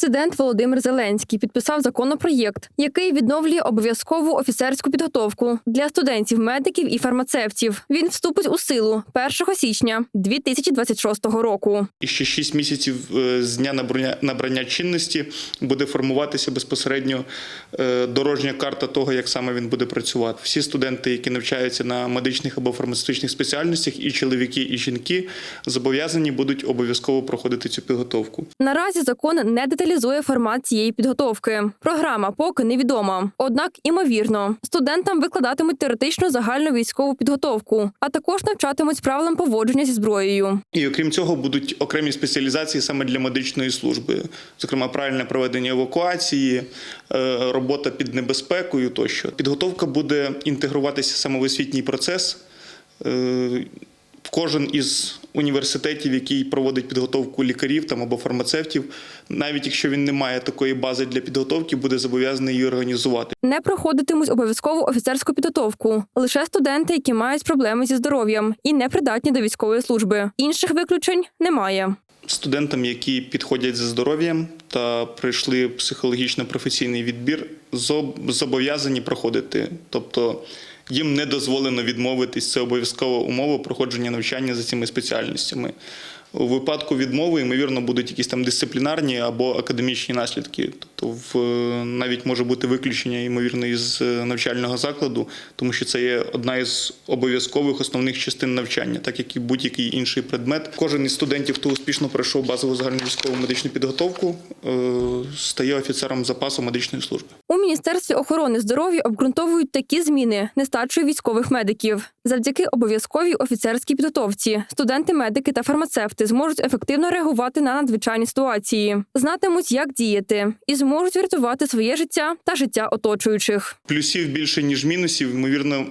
Президент Володимир Зеленський підписав законопроєкт, який відновлює обов'язкову офіцерську підготовку для студентів, медиків і фармацевтів. Він вступить у силу 1 січня 2026 року. І ще 6 місяців е, з дня набрання, набрання чинності буде формуватися безпосередньо е, дорожня карта того, як саме він буде працювати. Всі студенти, які навчаються на медичних або фармацевтичних спеціальностях, і чоловіки, і жінки зобов'язані будуть обов'язково проходити цю підготовку. Наразі закон не деталізує формат цієї підготовки. Програма поки невідома. Однак, імовірно, студентам викладатимуть теоретичну загальну військову підготовку, а також навчатимуть правилам поводження зі зброєю. І окрім цього, будуть окремі спеціалізації саме для медичної служби, зокрема, правильне проведення евакуації, е, робота під небезпекою тощо. Підготовка буде інтегруватися саме в освітній процес. Кожен із університетів, який проводить підготовку лікарів там або фармацевтів, навіть якщо він не має такої бази для підготовки, буде зобов'язаний її організувати. Не проходитимуть обов'язкову офіцерську підготовку лише студенти, які мають проблеми зі здоров'ям і не придатні до військової служби. Інших виключень немає. Студентам, які підходять за здоров'ям та пройшли психологічно-професійний відбір, зоб- зобов'язані проходити. Тобто їм не дозволено відмовитись. Це обов'язкова умова проходження навчання за цими спеціальностями. У випадку відмови, ймовірно, будуть якісь там дисциплінарні або академічні наслідки. Тобто, в, навіть може бути виключення, ймовірно, із е, навчального закладу, тому що це є одна із обов'язкових основних частин навчання, так як і будь-який інший предмет. Кожен із студентів, хто успішно пройшов базову загальновійськову медичну підготовку, е, стає офіцером запасу медичної служби. У міністерстві охорони здоров'я обґрунтовують такі зміни нестачу військових медиків. Завдяки обов'язковій офіцерській підготовці студенти, медики та фармацевти зможуть ефективно реагувати на надзвичайні ситуації, знатимуть, як діяти, і зможуть врятувати своє життя та життя оточуючих. Плюсів більше, ніж мінусів. Ймовірно,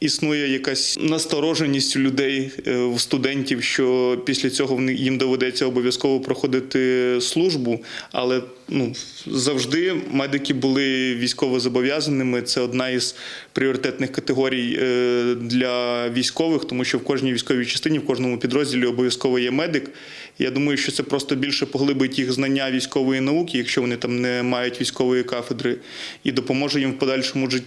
існує якась настороженість у людей, е, у студентів, що після цього їм доведеться обов'язково проходити службу. Але ну, завжди медики були військово зобов'язаними. Це одна із пріоритетних категорій е, для військових, тому що в кожній військовій частині, в кожному підрозділі обов'язково є медик. Я думаю, що це просто більше поглибить їх знання військової науки, якщо вони там не мають військової кафедри, і допоможе їм в подальшому житті.